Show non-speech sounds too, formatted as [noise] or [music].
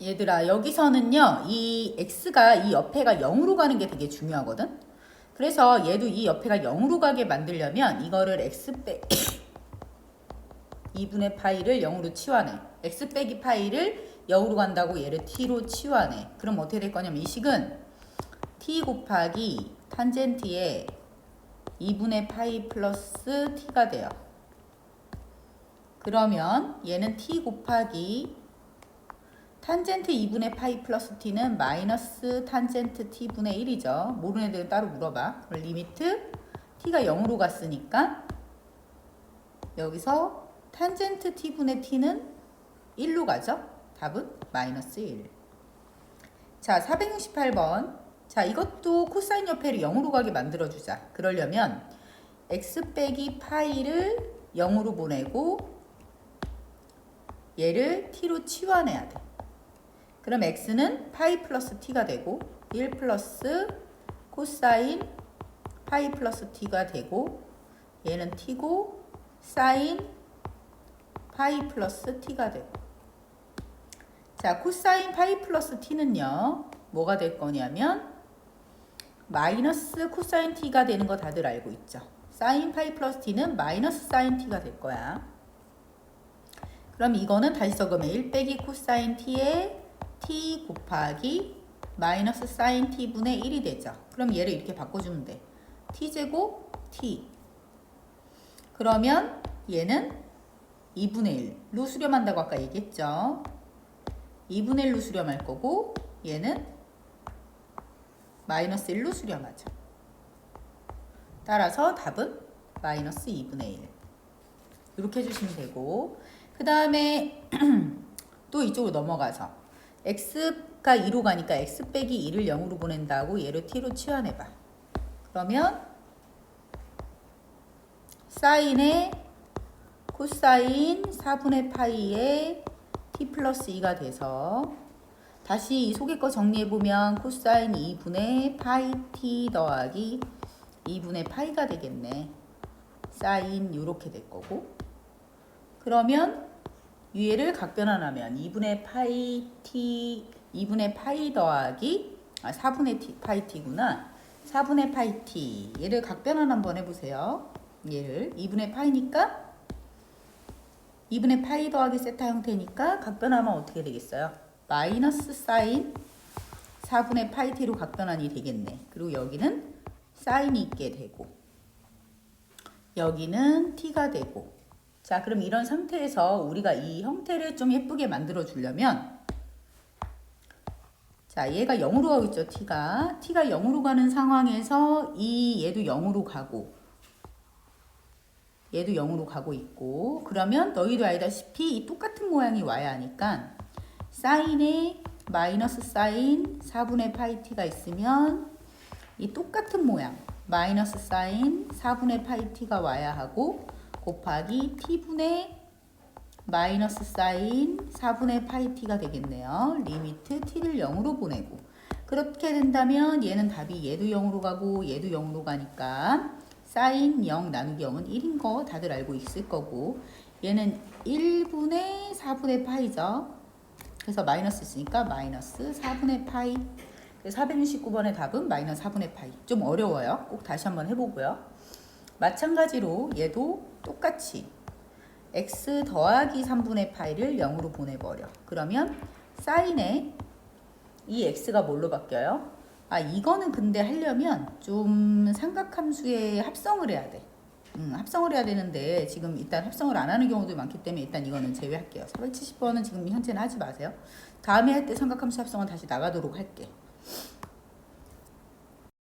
얘들아 여기서는요 이 x가 이 옆에가 0으로 가는 게 되게 중요하거든? 그래서 얘도 이 옆에가 0으로 가게 만들려면 이거를 x 빼 2분의 파이를 0으로 치환해. x 빼기 파이를 0으로 간다고 얘를 t로 치환해. 그럼 어떻게 될 거냐면 이 식은 t 곱하기 탄젠트의 2분의 파이 플러스 t가 돼요. 그러면 얘는 t 곱하기 탄젠트 2분의 파이 플러스 t는 마이너스 탄젠트 t분의 1이죠. 모르는 애들은 따로 물어봐. 리미트 t가 0으로 갔으니까 여기서 탄젠트 t분의 t는 1로 가죠. 답은 마이너스 1. 자, 468번. 자, 이것도 코사인 옆에를 0으로 가게 만들어주자. 그러려면 x 빼기 파이를 0으로 보내고 얘를 t로 치환해야 돼. 그럼 x는 파이 플러스 t가 되고 1 플러스 코사인 파이 플러스 t가 되고 얘는 t고 사인 파이 플러스 t가 되고. 자 코사인 파이 플러스 t는요 뭐가 될 거냐면 마이너스 코사인 t가 되는 거 다들 알고 있죠? 사인 파이 플러스 t는 마이너스 사인 t가 될 거야. 그럼 이거는 다시 적으면 1 빼기 코사인 t의 t 곱하기 마이너스 사인 t분의 1이 되죠. 그럼 얘를 이렇게 바꿔주면 돼. t제곱 t. 그러면 얘는 2분의 1로 수렴한다고 아까 얘기했죠. 2분의 1로 수렴할 거고 얘는 마이너스 1로 수렴하죠. 따라서 답은 마이너스 2분의 1. 이렇게 해주시면 되고 그 다음에 [clears throat] 또 이쪽으로 넘어가서 x가 2로 가니까 x 빼기 2를 0으로 보낸다고 얘를 t로 치환해봐. 그러면 사인의 코사인 4분의 파이의 t 플러스 2가 돼서 다시 이 속에 거 정리해보면 코사인 2분의 파이 t 더하기 2분의 파이가 되겠네. 사인 이렇게 될 거고 그러면 위에를 각변환하면 2분의 파이 t 2분의 파이 더하기 아 4분의 t 파이 t구나. 4분의 파이 t 얘를 각변환 한번 해보세요. 얘를. 2분의 파이니까 2분의 파이 더하기 세타 형태니까 각변하면 어떻게 되겠어요? 마이너스 사인 4분의 파이 t로 각변환이 되겠네. 그리고 여기는 사인이 있게 되고 여기는 t가 되고 자, 그럼 이런 상태에서 우리가 이 형태를 좀 예쁘게 만들어 주려면 자, 얘가 0으로 가고 있죠, t가. t가 0으로 가는 상황에서 이 얘도 0으로 가고 얘도 0으로 가고 있고 그러면 너희도 알다시피 이 똑같은 모양이 와야 하니까 사인에 마이너스 사인 4분의 파이 t가 있으면 이 똑같은 모양 마이너스 사인 4분의 파이 t가 와야 하고 곱하기 t분의 마이너스 사인 4분의 파이 t가 되겠네요. 리미트 t를 0으로 보내고 그렇게 된다면 얘는 답이 얘도 0으로 가고 얘도 0으로 가니까 사인 0 나누기 0은 1인 거 다들 알고 있을 거고 얘는 1분의 4분의 파이죠. 그래서 마이너스 있으니까 마이너스 4분의 파이 469번의 답은 마이너스 4분의 파이 좀 어려워요. 꼭 다시 한번 해보고요. 마찬가지로 얘도 똑같이 x 더하기 3분의 파이를 0으로 보내버려. 그러면 사인에 이 x가 뭘로 바뀌어요? 아 이거는 근데 하려면 좀 삼각함수의 합성을 해야 돼. 음, 합성을 해야 되는데 지금 일단 합성을 안 하는 경우도 많기 때문에 일단 이거는 제외할게요. 470번은 지금 현재는 하지 마세요. 다음에 할 때 삼각함수 합성은 다시 나가도록 할게.